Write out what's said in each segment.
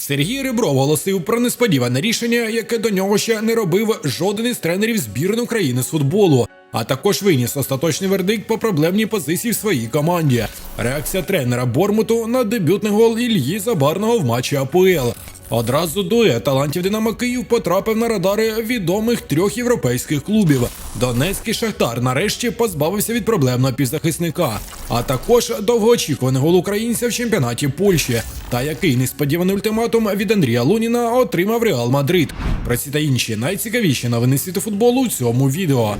Сергій Ребров оголосив про несподіване рішення, яке до нього ще не робив жоден із тренерів збірної України з футболу. А також виніс остаточний вердикт по проблемній позиції в своїй команді. Реакція тренера Бормуту на дебютний гол Ільї Забарного в матчі АПЛ. Одразу дует талантів Динамо Київ потрапив на радари відомих трьох європейських клубів. Донецький Шахтар нарешті позбавився від проблемного півзахисника, а також довгоочікуваний гол українця в чемпіонаті Польщі. Та який несподіваний ультиматум від Андрія Луніна отримав Реал Мадрид. Про ці та інші найцікавіші новини світу футболу у цьому відео.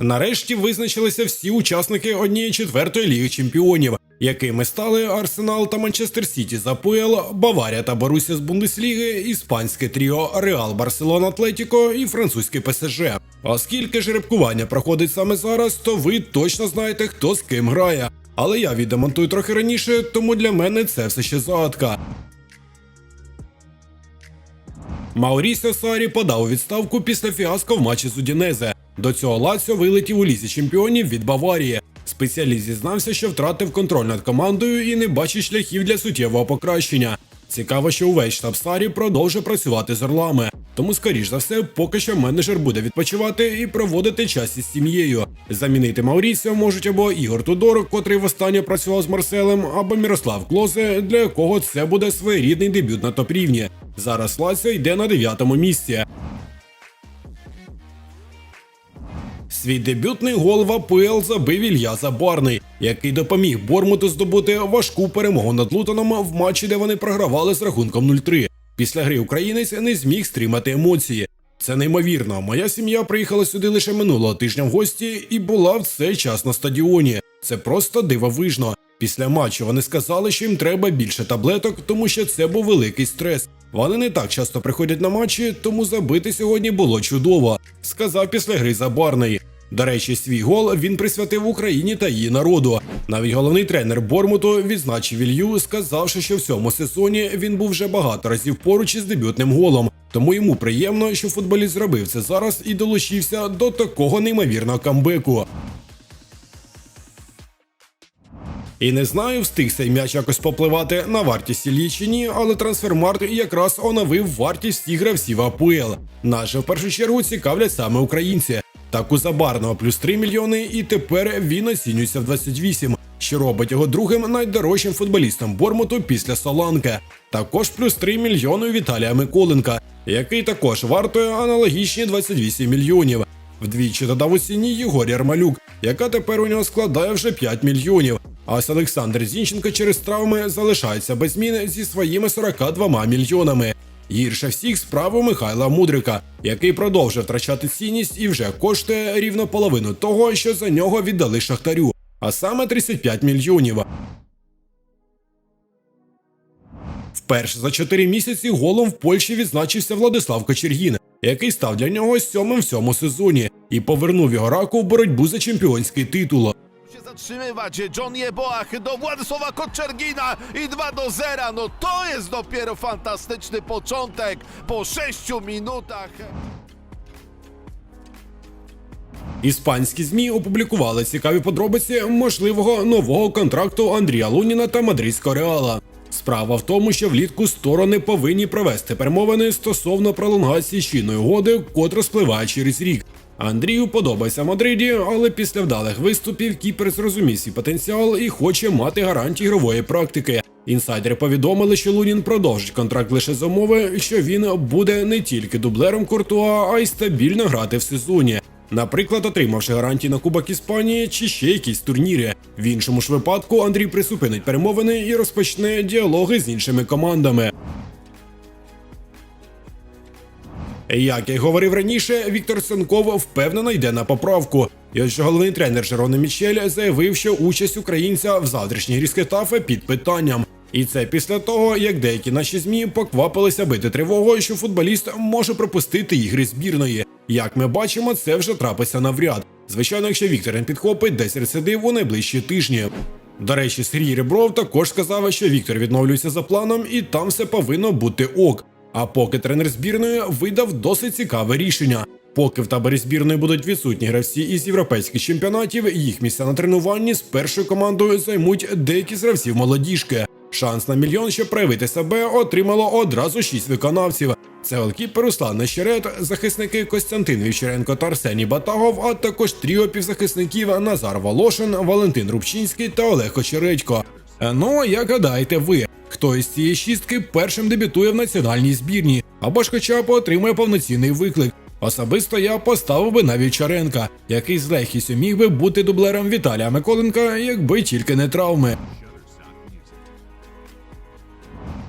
Нарешті визначилися всі учасники однієї четвертої ліги чемпіонів, якими стали Арсенал та Манчестер Сіті з АПЛ, Баварія та Боруся з Бундесліги, іспанське тріо Реал Барселон Атлетіко і французьке ПСЖ. Оскільки жеребкування проходить саме зараз, то ви точно знаєте, хто з ким грає. Але я віддемонтую трохи раніше, тому для мене це все ще загадка. Маурісіо Сарі подав у відставку після фіаско в матчі з Удінезе. До цього Лаціо вилетів у лізі чемпіонів від Баварії. Спеціаліст зізнався, що втратив контроль над командою і не бачить шляхів для суттєвого покращення. Цікаво, що увесь штаб Сарі продовжує працювати з орлами. Тому, скоріш за все, поки що менеджер буде відпочивати і проводити час із сім'єю. Замінити Маурісіо можуть або Ігор Тудор, котрий востаннє працював з Марселем, або Мірослав Клозе, для якого це буде своєрідний дебют на топ-рівні. Зараз Лаціо йде на дев'ятому місці. Свій дебютний гол в АПЛ забив Ілья Забарний, який допоміг Бормуту здобути важку перемогу над Лутоном в матчі, де вони програвали з рахунком 0-3. Після гри українець не зміг стримати емоції. Це неймовірно. Моя сім'я приїхала сюди лише минулого тижня в гості і була в цей час на стадіоні. Це просто дивовижно. Після матчу вони сказали, що їм треба більше таблеток, тому що це був великий стрес. Вони не так часто приходять на матчі, тому забити сьогодні було чудово, сказав після гри Забарний. До речі, свій гол він присвятив Україні та її народу. Навіть головний тренер Бормуту відзначив Ілью, сказавши, що в цьому сезоні він був вже багато разів поруч із дебютним голом. Тому йому приємно, що футболіст зробив це зараз і долучився до такого неймовірного камбеку. І не знаю, встиг цей м'яч якось попливати на вартість Іллі чи ні, але трансфермарт якраз оновив вартість всіх гравців АПЛ. Нас же в першу чергу цікавлять саме українці. Так у Забарного плюс 3 мільйони, і тепер він оцінюється в 28, що робить його другим найдорожчим футболістом Бормуту після Соланки. Також плюс 3 мільйони Віталія Миколенка, який також вартує аналогічні 28 мільйонів. Вдвічі додав у ціні Єгор Ярмалюк, яка тепер у нього складає вже 5 мільйонів. А ось Олександр Зінченко через травми залишається без змін зі своїми 42 мільйонами. Гірше всіх справа Михайла Мудрика, який продовжує втрачати цінність і вже коштує рівно половину того, що за нього віддали Шахтарю, а саме 35 мільйонів. Вперше за 4 місяці голом в Польщі відзначився Владислав Кочергін, який став для нього сьомим в цьому сезоні і повернув його раку в боротьбу за чемпіонський титул. Zatrzymywać. John Jeboach do Władysława Koczergina i 2 do 0. No to jest dopiero fantastyczny początek po 6 minutach. Іспанські змі опублікували цікаві подробиці можливого нового контракту Андрія Луніна та мадридського реала. Справа в тому, що влітку сторони повинні провести перемовини стосовно пролонгації чинної угоди, котра спливає через рік. Андрію подобається Мадриді, але після вдалих виступів Кіпер зрозумів свій потенціал і хоче мати гарантії ігрової практики. Інсайдери повідомили, що Лунін продовжить контракт лише з умови, що він буде не тільки дублером Куртуа, а й стабільно грати в сезоні. Наприклад, отримавши гарантії на Кубок Іспанії чи ще якісь турніри. В іншому ж випадку Андрій присупинить перемовини і розпочне діалоги з іншими командами. Як й говорив раніше, Віктор Сенков впевнено йде на поправку. І ось головний тренер Жероне Мічель заявив, що участь українця в завтрашній грі з під питанням. І це після того, як деякі наші змі поквапилися бити тривогу, що футболіст може пропустити ігри збірної. Як ми бачимо, це вже трапиться навряд. Звичайно, якщо Віктор не підхопить десь рецидив у найближчі тижні. До речі, Сергій Ребров також сказав, що Віктор відновлюється за планом, і там все повинно бути ок. А поки тренер збірної видав досить цікаве рішення. Поки в таборі збірної будуть відсутні гравці із європейських чемпіонатів, їх місця на тренуванні з першою командою займуть деякі з гравців молодіжки. Шанс на мільйон, щоб проявити себе, отримало одразу шість виконавців. Це голкіпер Руслан Нещерет, захисники Костянтин Вівчаренко та Арсеній Батагов, а також тріо півзахисників Назар Волошин, Валентин Рубчинський та Олег Очередько. Ну, як гадаєте ви, хто із цієї шістки першим дебютує в національній збірні, або ж хоча б отримує повноцінний виклик? Особисто я поставив би на Вівчаренка, який з легкістю міг би бути дублером Віталія Миколенка, якби тільки не травми.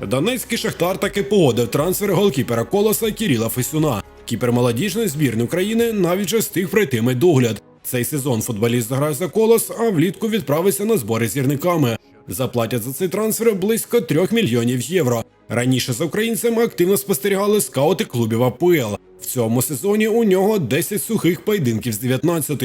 Донецький Шахтар таки погодив трансфер голкіпера колоса Кіріла Фесюна. Кіпер молодіжної збірної України навіть же встиг пройти медогляд. Цей сезон футболіст заграє за колос, а влітку відправиться на збори з гірниками. Заплатять за цей трансфер близько 3 мільйонів євро. Раніше за українцем активно спостерігали скаути клубів АПЛ. В цьому сезоні у нього 10 сухих поєдинків з 19.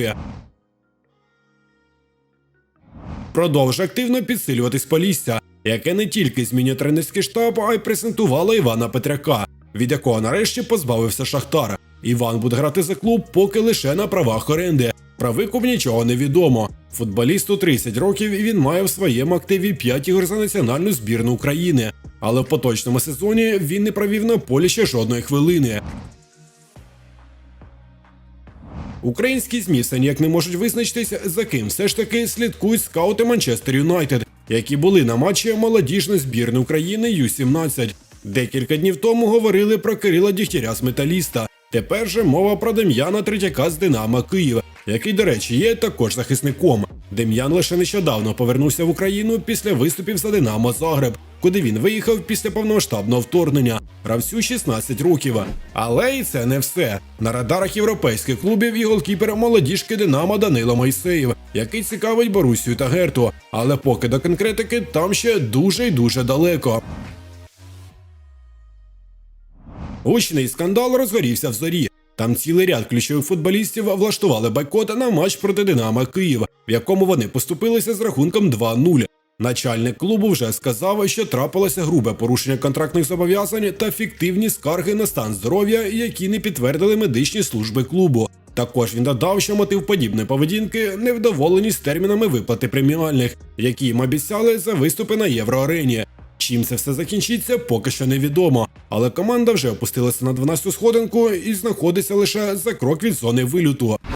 Продовжує активно підсилюватись Полісся, яке не тільки змінює тренерський штаб, а й презентувало Івана Петряка, від якого нарешті позбавився Шахтар. Іван буде грати за клуб поки лише на правах оренди. Про викуп нічого не відомо. Футболісту 30 років і він має в своєму активі 5 ігор за національну збірну України. Але в поточному сезоні він не провів на полі ще жодної хвилини. Українські ЗМІ все ніяк не можуть визначитись, за ким все ж таки слідкують скаути Манчестер Юнайтед, які були на матчі молодіжної збірної України Ю-17. Декілька днів тому говорили про Кирила Дігтяря з металіста. Тепер же мова про Дем'яна Третяка з Динамо Київ, який, до речі, є також захисником. Дем'ян лише нещодавно повернувся в Україну після виступів за Динамо Загреб, куди він виїхав після повномасштабного вторгнення. Гравцю 16 років. Але і це не все. На радарах європейських клубів і голкіпер молодіжки Динамо Данило Мойсеєв, який цікавить Борусію та Герту. Але поки до конкретики там ще дуже й дуже далеко. Гучний скандал розгорівся в зорі. Там цілий ряд ключових футболістів влаштували бойкот на матч проти Динамо Київ, в якому вони поступилися з рахунком 2-0. Начальник клубу вже сказав, що трапилося грубе порушення контрактних зобов'язань та фіктивні скарги на стан здоров'я, які не підтвердили медичні служби клубу. Також він додав, що мотив подібної поведінки невдоволеність термінами виплати преміальних, які їм обіцяли за виступи на євроарені. Чим це все закінчиться, поки що невідомо. Але команда вже опустилася на 12-ту сходинку і знаходиться лише за крок від зони вилюту.